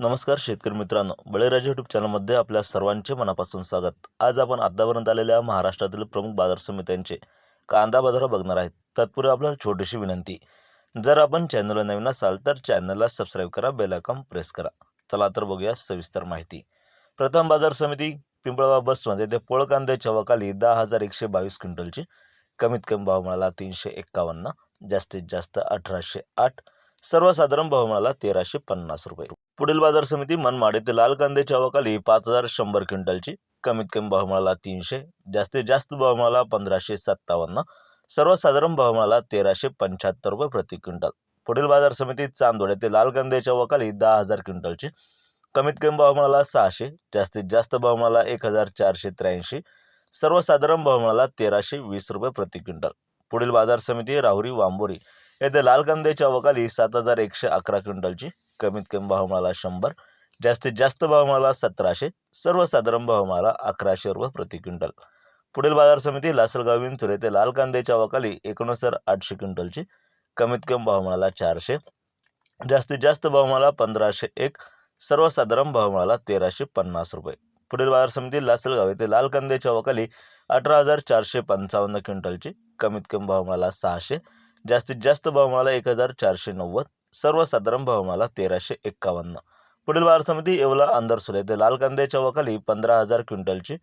नमस्कार शेतकरी मित्रांनो. बळीराजा यूट्यूब चॅनलमध्ये आपल्या सर्वांचे मनापासून स्वागत. आज आपण आतापर्यंत आलेल्या महाराष्ट्रातील प्रमुख बाजार समित्यांचे कांदा बाजार बघणार आहेत. तत्पूर्वी आपल्याला छोटीशी विनंती. जर आपण चॅनलला नवीन असाल तर चॅनलला सबस्क्राईब करा बेल प्रेस करा. चला तर बघूया सविस्तर माहिती. प्रथम बाजार समिती पिंपळगाव बसमध्ये ते पोळ कांद्याच्या वकाली दहा हजार एकशे बावीस क्विंटलची कमीत कमी भाव मिळाला तीनशे एक्कावन्न जास्तीत जास्त अठराशे आठ सर्वसाधारण भाव तेराशे पन्नास रुपये. पुढील बाजार समिती मनमाड येथे लाल कांद्याच्या अवकाली पाच हजार शंभर क्विंटलची. कमीत कमी भाव तीनशे जास्तीत जास्त भाव पंधराशे सत्तावन्न सर्वसाधारण भाव तेराशे पंच्याहत्तर रुपये प्रति क्विंटल. पुढील बाजार समिती चांदोड येथे लाल कांद्याच्या वकाली दहा हजार क्विंटलची. कमीत कमी भाव सहाशे जास्तीत जास्त भाव एक हजार चारशे त्र्याऐंशी सर्वसाधारण भाव तेराशे वीस रुपये प्रति क्विंटल. पुढील बाजार समिती राहुरी वांबोरी. येथे लाल कांद्याच्या अवकाली सात हजार एकशे अकरा क्विंटलची कमीत कमी भाव मिळाला शंभर जास्तीत जास्त भाव मिळाला सतराशे सर्वसाधारण भाव मिळाला अकराशे रुपये प्रति क्विंटल. पुढील बाजार समिती लासलगाव विंचूर येथे लाल कांद्याच्या अवकाली एकोणसर आठशे क्विंटलची कमीत कमी भाव मिळाला चारशे जास्तीत जास्त भाव मिळाला पंधराशे एक सर्वसाधारण भाव मिळाला तेराशे पन्नास रुपये. पुढील बाजार समिती लासलगाव येथे लाल कांद्याच्या अवकाली अठरा हजार चारशे पंचावन्न क्विंटलची कमीत कमी भाव मिळाला सहाशे जास्तीत जास्त बहुमाला एक हजार चारशे नव्वद सर्वसाधारण बहुमाला तेराशे एक्कावन्न. पुढील बाजार समिती येवला अंदरसुल येथे लाल कांद्याच्या वकाली पंधरा हजार क्विंटलची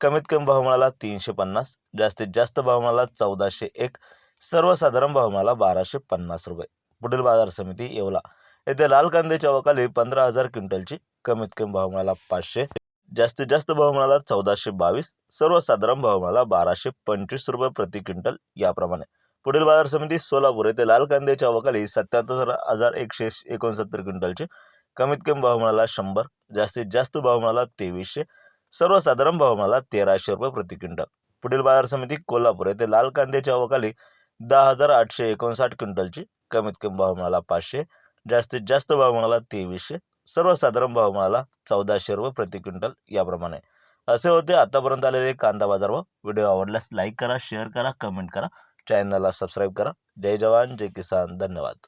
कमीत कमी बहुमाला तीनशे पन्नास जास्तीत जास्त भावमाला चौदाशे एक सर्वसाधारण बहुमाला बाराशे पन्नास रुपये. पुढील बाजार समिती येवला. येथे लाल कांद्याच्या वकाली पंधरा हजार क्विंटलची कमीत कमी भावमाला पाचशे जास्तीत जास्त बहुमाला चौदाशे बावीस सर्वसाधारण भावमाला बाराशे पंचवीस रुपये प्रति क्विंटल याप्रमाणे. पुढील बाजार समिती सोलापूर येथे लाल कांद्याच्या अवकाली सत्याहत्तर हजार एकशे एकोणसत्तर क्विंटलचे. कमीत कमी भाव मिळाला शंभर जास्तीत जास्त भाव मिळाला तेवीसशे सर्वसाधारण भाव मिळाला तेराशे रुपये प्रति क्विंटल. पुढील बाजार समिती कोल्हापूर येथे लाल कांद्याच्या अवकाली दहा हजार आठशे एकोणसाठ क्विंटलची. कमीत कमी भाव मिळाला पाचशे जास्तीत जास्त भाव मिळाला तेवीसशे सर्वसाधारण भाव मिळाला चौदाशे रुपये प्रति क्विंटल याप्रमाणे. असे होते आतापर्यंत आलेले कांदा बाजार व व्हिडिओ आवडल्यास लाईक करा शेअर करा कमेंट करा. चॅनलला सबस्क्राईब करा. जय जवान जय किसान. धन्यवाद.